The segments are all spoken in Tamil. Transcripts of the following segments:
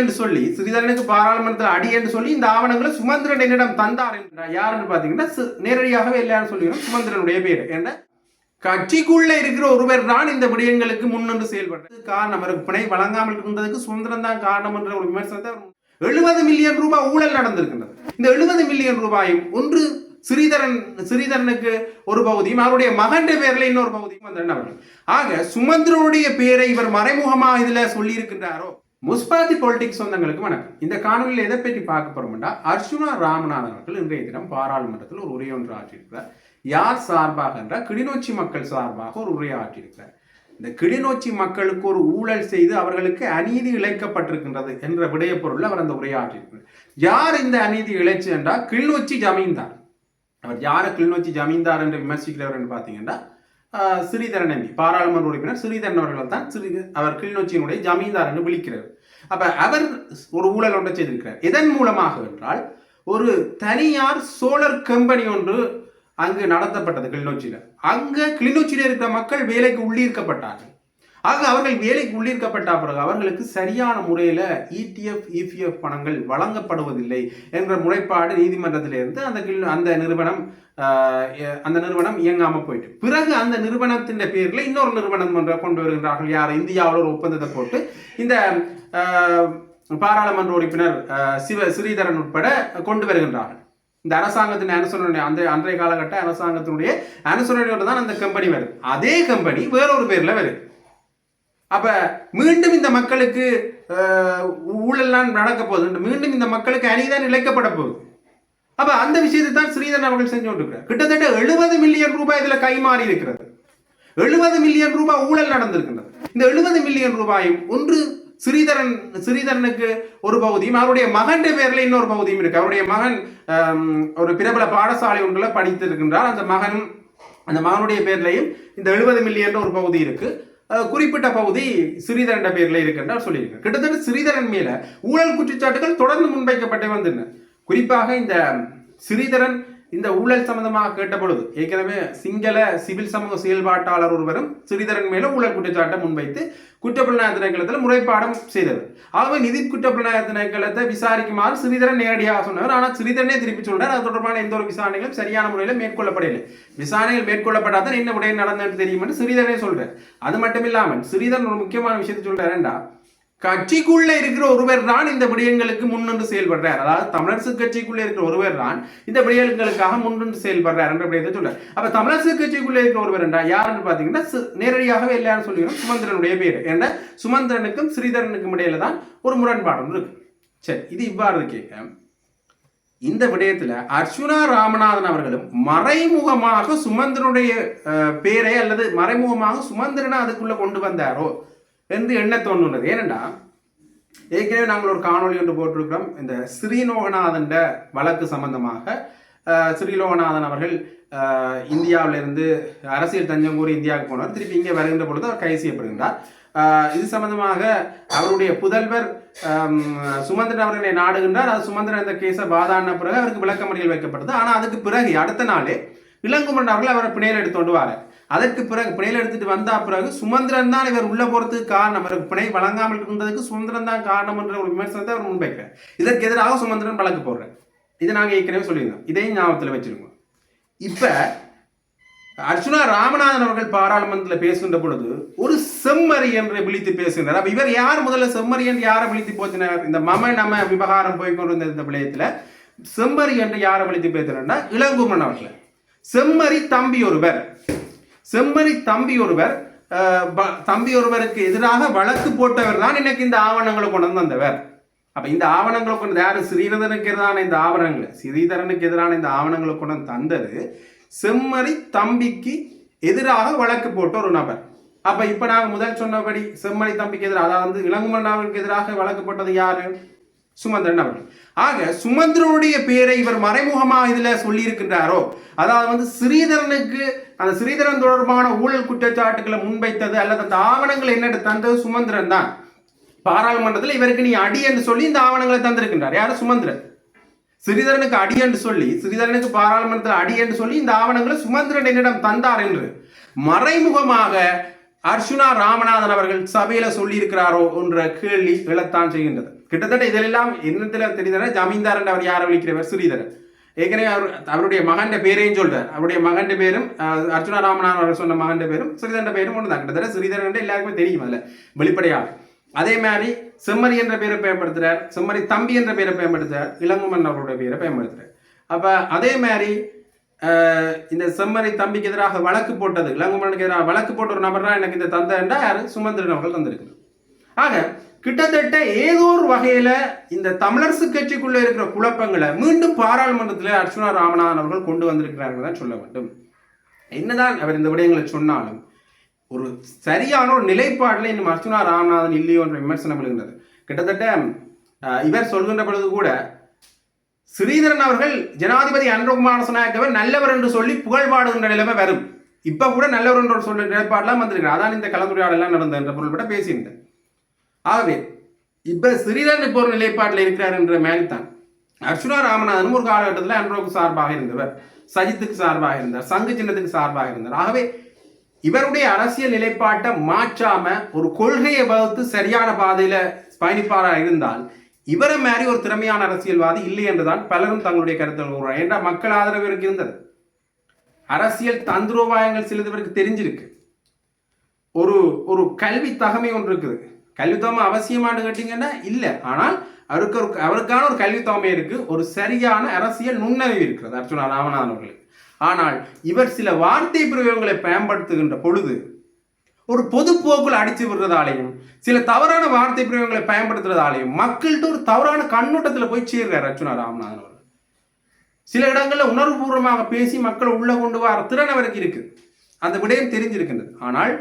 என்று சொல்லி சிறிதரனுக்கு பாராளுமன்றத்தில் அடி என்று சொல்லி இந்த ஆவணங்களை சுமந்திரன் என்னிடம் தந்தார் என்றார் யாருன்னு பாத்தீங்கன்னா நேரடியாகவே எல்லாரும் சொல்லிக்கிறோம் சுமந்திரனுடைய பேர். என்ற கட்சிக்குள்ள இருக்கிற ஒருவர் தான் இந்த விடயங்களுக்கு முன்னின்று செயல்படுறது காரணம். அவருக்கு பிணை வழங்காமல் இருந்ததுக்கு சுதந்திரம் தான் காரணம் என்ற ஒரு விமர்சனத்தை எழுபது மில்லியன் ரூபாய் ஊழல் நடந்திருக்கின்றது. இந்த எழுபது மில்லியன் ரூபாயும் ஒன்று ஸ்ரீதரன் ஸ்ரீதரனுக்கு ஒரு பகுதியும் அவருடைய மகன் பேர்ல இன்னொரு பகுதியும் அந்த அவர்கள். ஆக சுமந்திரனுடைய பேரை இவர் மறைமுகமா இதுல சொல்லி இருக்கின்றாரோ முஸ்பாதி பொலிட்டிக்ஸ் சொந்தங்களுக்கு வணக்கம். இந்த காணொலியில் எதை பற்றி பார்க்க போறோம்னா அர்ஜுனா ராமநாதன் அவர்கள் இன்றைய தினம் பாராளுமன்றத்தில் ஒரு உரை ஒன்று ஆற்றியிருக்கிறார். யார் சார்பாக என்றால் கிளிநொச்சி மக்கள் சார்பாக ஒரு உரை ஆற்றியிருக்கிறார். இந்த கிளிநொச்சி மக்களுக்கு ஒரு ஊழல் செய்து அவர்களுக்கு அநீதி இழைக்கப்பட்டிருக்கின்றது என்ற விடய பொருள் அவர் அந்த உரையாற்றியிருக்கிறார் யார் இந்த அநீதி இழைச்சு என்றால் கிளிநொச்சி ஜமீன்தார். அவர் யாரை கிளிநொச்சி ஜமீன்தார் என்று விமர்சிக்கிறவர் என்று பார்த்தீங்கன்னா ஸ்ரீதரன் எம்பி பாராளுமன்ற உறுப்பினர் ஸ்ரீதரன் அவர்கள் தான் ஸ்ரீ அவர் கிளிநொச்சியினுடைய ஜமீன்தார் என்று விழிக்கிறார் அப்ப அவர் ஒரு ஊழல் ஒன்றை செய்திருக்கிறார். எதன் மூலமாக என்றால் ஒரு தனியார் சோலர் கம்பெனி ஒன்று அங்கு நடத்தப்பட்டது கிளிநொச்சியில். அங்கே கிளிநொச்சியில் இருக்கிற மக்கள் வேலைக்கு உள்ளீர்க்கப்பட்டார்கள். ஆக அவர்கள் வேலைக்கு உள்ளீர்க்கப்பட்ட பிறகு அவர்களுக்கு சரியான முறையில் இடிஎஃப் இபிஎஃப் பணங்கள் வழங்கப்படுவதில்லை என்ற முறைப்பாடு நீதிமன்றத்திலிருந்து அந்த கிள் அந்த நிறுவனம் அந்த நிறுவனம் இயங்காம போயிட்டு. பிறகு அந்த நிறுவனத்தின் பேரில் இன்னொரு நிறுவனம் ஒன்றை கொண்டு வருகின்றார்கள். யார்? இந்தியாவில் ஒரு ஒப்பந்தத்தை போட்டு. இந்த பாராளுமன்ற உறுப்பினர் சிவ ஸ்ரீதரன் உட்பட கொண்டு வருகின்றார்கள். இந்த அரசாங்கத்தின் அனுசரணை அந்த அன்றைய காலகட்ட அரசாங்கத்தினுடைய அனுசரணையோடு தான் அந்த கம்பெனி வருது. அதே கம்பெனி வேறொரு பேரில் வருது. அப்ப மீண்டும் இந்த மக்களுக்கு ஊழல்லாம் நடக்க போகுது. மீண்டும் இந்த மக்களுக்கு அணிதான் இழைக்கப்பட போகுது. அப்ப அந்த விஷயத்தை தான் ஸ்ரீதரன் அவர்கள் செஞ்சு கொண்டிருக்கிறார். கிட்டத்தட்ட எழுபது மில்லியன் ரூபாய் இதுல கைமாறி இருக்கிறது. எழுபது மில்லியன் ரூபாய் ஊழல் நடந்திருக்கின்றது. இந்த எழுபது மில்லியன் ரூபாயும் ஒன்று ஸ்ரீதரன் ஸ்ரீதரனுக்கு ஒரு பகுதியும் அவருடைய மகன் பேர்ல இன்னொரு பகுதியும் இருக்கு. அவருடைய மகன் ஒரு பிரபல பாடசாலை ஒன்றில் படித்திருக்கின்றார். அந்த மகனும் அந்த மகனுடைய பேர்லையும் இந்த எழுபது மில்லியன் ஒரு பகுதி இருக்கு. குறிப்பிட்ட பகுதி ஸ்ரீதரன் பேர்ல இருக்குன்றார் சொல்லியிருக்கு கிட்டத்தட்ட ஸ்ரீதரன் மேல ஊழல் குற்றச்சாட்டுகள் தொடர்ந்து முன்வைக்கப்பட்டே வந்திருந்தன குறிப்பாக இந்த ஸ்ரீதரன் இந்த ஊழல் சம்பந்தமாக கேட்ட பொழுது ஏற்கனவே சிங்கள சிவில் சமூக செயல்பாட்டாளர் ஒருவரும் ஸ்ரீதரன் மேல ஊழல் குற்றச்சாட்டை முன்வைத்து குற்றப்புலனாய திணைக்களத்தில் முறைப்பாடம் செய்தவர். ஆகவே நிதி குற்றப்புலனாய திணைக்களத்தை விசாரிக்குமாறு ஸ்ரீதரன் நேரடியாக சொன்னவர். ஆனால் ஸ்ரீதரனே திருப்பி சொல்றார் அது தொடர்பான எந்த ஒரு விசாரணைகளும் சரியான முறையில் மேற்கொள்ளப்படவில்லை. விசாரணைகள் மேற்கொள்ளப்படாத என்ன விடயம் நடந்தது தெரியும் என்று ஸ்ரீதரனே சொல்றார். அது மட்டும் இல்லாமல் ஸ்ரீதரன் ஒரு முக்கியமான விஷயத்தை சொல்றாருண்டா கட்சிக்குள்ளே இருக்கிற ஒருவர் தான் இந்த விடயங்களுக்கு முன்னின்று செயல்படுறார். அதாவது தமிழரசு கட்சிக்குள்ளே இருக்கிற ஒருவர் தான் இந்த விடயங்களுக்காக முன்னின்று செயல்படுறார் என்ற விடயத்தை சொல்றார். அப்ப தமிழரசு கட்சிக்குள்ளே இருக்கிற ஒருவர் என்றா யாருன்னு பாத்தீங்கன்னா நேரடியாகவே எல்லாரும் சொல்லிக்கிறோம் சுமந்திரனுடைய பேர். என்ற சுமந்திரனுக்கும் ஸ்ரீதரனுக்கும் இடையில தான் ஒரு முரண்பாடு இருக்கு. சரி இது இவ்வாறு கேட்க இந்த விடயத்துல அர்ச்சுனா ராமநாதன் அவர்களும் மறைமுகமாக சுமந்திரனுடைய அஹ், பேரை அல்லது மறைமுகமாக சுமந்திரனை அதுக்குள்ள கொண்டு வந்தாரோ? என்று எண்ண தோன்றுனது. ஏனென்றா ஏற்கனவே நாங்கள் ஒரு காணொளி ஒன்று போட்டிருக்கிறோம். இந்த ஸ்ரீலோகநாதன் வழக்கு சம்பந்தமாக. ஸ்ரீலோகநாதன் அவர்கள் இந்தியாவிலிருந்து அரசியல் தஞ்சம் கூறி இந்தியாவுக்கு போனார் திருப்பி இங்கே வருகின்ற பொழுது அவர் கைது செய்யப்படுகின்றார். இது சம்பந்தமாக அவருடைய புதல்வர் சுமந்திரன் அவர்களை நாடுகின்றார். அது சுமந்திரன் இந்த கேஸை வாதாடின பிறகு அவருக்கு விளக்கமறியல் வைக்கப்பட்டது. ஆனால் அதுக்கு பிறகு அடுத்த நாளே இளங்குமரன் அவர்கள் அவரை பிணையில் எடுத்துக்கொண்டு வரார். அதற்கு பிறகு பிணையில் எடுத்துட்டு வந்தா பிறகு சுமந்திரன் தான் இவர் உள்ள போறதுக்கு காரணம். இவருக்கு பிணை வழங்காமல் இருந்ததுக்கு சுமந்திரன் தான் காரணம் என்ற ஒரு விமர்சனத்தை அவர் முன்வைக்கிறார். இதற்கு எதிராக சுமந்திரன் வழக்கு போடுறார். இதை நாங்கள் ஏற்கனவே சொல்லியிருந்தோம். இதையும் ஞாபகத்தில் வச்சிருக்கோம் இப்ப அர்ச்சுனா ராமநாதன் அவர்கள் பாராளுமன்றத்தில் பேசுகின்ற பொழுது ஒரு செம்மறி என்று விழித்து பேசுகிறார். அப்போ இவர் யார்? முதல்ல செம்மறி என்று யாரை விழித்து போத்தினார் இந்த மம நம விவகாரம் போய்கொண்டிருந்த இந்த விளையத்தில் செம்மறி என்று யாரை விழித்து பேசுறாருன்னா இளங்குமன் அவர்கள். செம்மறி தம்பி ஒருவர். செம்மறி தம்பி ஒருவர் ப- தம்பி ஒருவருக்கு எதிராக வழக்கு போட்டவர் தான் எனக்கு இந்த ஆவணங்களை கொண்டு வந்து வந்தவர் அப்ப இந்த ஆவணங்களை கொண்டு யாரு? ஸ்ரீதரனுக்கு எதிரான இந்த ஆவணங்களை ஸ்ரீதரனுக்கு எதிரான இந்த ஆவணங்களை கொண்டு வந்து தந்தது செம்மறி தம்பிக்கு எதிராக வழக்கு போட்ட ஒரு நபர். அப்ப இப்ப நாங்க முதல் சொன்னபடி செம்மறி தம்பிக்கு எதிராக அதாவது இளங்குமரன் அவர்களுக்கு எதிராக வழக்கு போட்டது யாரு? சுமந்திரன் அவர்கள். ஆக சுமந்திரனுடைய பேரை இவர் மறைமுகமாக இதில் சொல்லியிருக்கின்றாரோ? அதாவது வந்து ஸ்ரீதரனுக்கு அந்த ஸ்ரீதரன் தொடர்பான ஊழல் குற்றச்சாட்டுகளை முன்வைத்தது அல்லது அந்த ஆவணங்களை என்னென்று தந்தது சுமந்திரன் தான். பாராளுமன்றத்தில் இவருக்கு நீ அடி என்று சொல்லி இந்த ஆவணங்களை தந்திருக்கின்றார். யாரு? சுமந்திரன். ஸ்ரீதரனுக்கு அடி என்று சொல்லி ஸ்ரீதரனுக்கு பாராளுமன்றத்தில் அடி என்று சொல்லி இந்த ஆவணங்களை சுமந்திரன் என்னிடம் தந்தார் என்று மறைமுகமாக அர்ச்சுனா ராமநாதன் அவர்கள் சபையில சொல்லியிருக்கிறாரோ என்ற கேள்வி எழத்தான் செய்கின்றது. கிட்டத்தட்ட இதெல்லாம் என்னத்துல தெரியுதுன்னா ஜமீன்தார் என்று அவர் யார் விழிக்கிறவர்? ஸ்ரீதரன். ஏற்கனவே அவர் அவருடைய மகன் பேரையும் சொல்றார். அவருடைய மகன் பேரும் அர்ஜுனா அர்ச்சுனா ராமநாதன் அவர் சொன்ன மகன் பேரும் ஸ்ரீதரன் பேரும் ஒன்று தான் கிட்டத்தட்ட ஸ்ரீதரன் எல்லாருக்குமே தெரியும் அதில் வெளிப்படையாக. அதே மாதிரி செம்மறி என்ற பேரை பயன்படுத்துறார் செம்மறி தம்பி என்ற பேரை பயன்படுத்துறார் இளங்குமன் அவருடைய பேரை பயன்படுத்துறார். அப்ப அதே மாதிரி இந்த செம்மறி தம்பிக்கு எதிராக வழக்கு போட்டது இளங்குமணனுக்கு எதிராக வழக்கு போட்ட ஒரு நபர் தான் எனக்கு இந்த தந்தைண்டா யாரு? சுமந்திரன் அவர்கள் தந்திருக்கிறார். ஆக கிட்டத்தட்ட ஏதோ ஒரு வகையில இந்த தமிழரசு கட்சிக்குள்ள இருக்கிற குழப்பங்களை மீண்டும் பாராளுமன்றத்தில் அர்ச்சுனா ராமநாதன் அவர்கள் கொண்டு வந்திருக்கிறார்கள் தான் சொல்ல வேண்டும். என்னதான் அவர் இந்த விடயங்களை சொன்னாலும் ஒரு சரியான ஒரு நிலைப்பாட்டில் இன்னும் அர்ச்சுனா ராமநாதன் இல்லையோ என்ற விமர்சனம் எழுகின்றது கிட்டத்தட்ட இவர் சொல்கின்ற பொழுது கூட ஸ்ரீதரன் அவர்கள் ஜனாதிபதி அனுரகுமார சுனாயக்கவர் நல்லவர் என்று சொல்லி புகழ் பாடுகின்ற நிலைமை வரும். இப்ப கூட நல்லவர் என்று சொல்ற நிலைப்பாடெல்லாம் வந்திருக்கிறார். அதான் இந்த கலந்துரையாடலாம் நடந்த என்ற பொருள்பட பேசியிருந்தேன். ஆகவே இப்ப ஸ்ரீதரன் இப்போ ஒரு நிலைப்பாட்டில் இருக்கிறார் என்ற மாதிரி தான் அர்ச்சுனா ராமநாதனும் ஒரு காலகட்டத்தில் அன்ரோக்கு சார்பாக இருந்தவர். சஜித்துக்கு சார்பாக இருந்தார். சங்கு சின்னத்துக்கு சார்பாக இருந்தார். ஆகவே இவருடைய அரசியல் நிலைப்பாட்டை மாற்றாம ஒரு கொள்கையை வகுத்து சரியான பாதையில பயணிப்பாராக இருந்தால் இவரை மாதிரி ஒரு திறமையான அரசியல்வாதி இல்லை என்றுதான் பலரும் தங்களுடைய கருத்தில் கூறுறாங்க ஏன்னா மக்கள் ஆதரவு இவருக்கு இருந்தது? அரசியல் தந்திரோபாயங்கள் சிலது இவருக்கு தெரிஞ்சிருக்கு. ஒரு ஒரு கல்வி தகமை ஒன்று இருக்குது. கல்வி தகமை அவசியமானு கேட்டீங்கன்னா இல்லை. ஆனால் அவருக்கு ஒரு அவருக்கான ஒரு கல்வி தகமை இருக்கு. ஒரு சரியான அரசியல் நுண்ணறிவு இருக்கிறது. அர்ச்சுனா ராமநாதன் அவர்களுக்கு ஆனால் இவர் சில வார்த்தை பிரயோகங்களை பயன்படுத்துகின்ற பொழுது ஒரு பொது போக்குல அடிச்சு விடுறதாலையும் சில தவறான வார்த்தை பிரயோகங்களை பயன்படுத்துறதாலையும் மக்கள்கிட்ட ஒரு தவறான கண்ணோட்டத்துல போய் சேர்றார் அர்ச்சுனா ராமநாதன் அவர்கள். சில இடங்கள்ல உணர்வுபூர்வமாக பேசி மக்களை உள்ள கொண்டு வர திறன் அவருக்கு இருக்கு. அந்த விடயம் தெரிஞ்சிருக்கின்றது. ஆனால்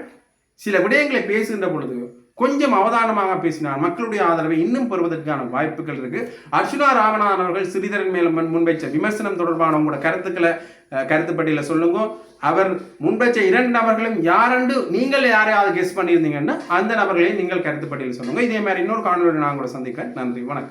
சில விடயங்களை பேசுகின்ற பொழுது கொஞ்சம் அவதானமாக பேசினார் மக்களுடைய ஆதரவை இன்னும் பெறுவதற்கான வாய்ப்புகள் இருக்கு. அர்ச்சுனா ராமநாதன் அவர்கள் சிறிதரன் மேலும் முன் முன்வைச்ச விமர்சனம் தொடர்பான உங்களோட கருத்துக்களை அஹ், கருத்துப்பட்டியல சொல்லுங்க. அவர் முன்வைச்ச இரண்டு நபர்களும் யாரென்று நீங்கள் யாரையாவது கெஸ் பண்ணியிருந்தீங்கன்னா அந்த நபர்களையும் நீங்கள் கருத்துப்பட்டியல சொல்லுங்க. இதே மாதிரி இன்னொரு காணொலியோட நான் கூட சந்திக்கிறேன். நன்றி. வணக்கம்.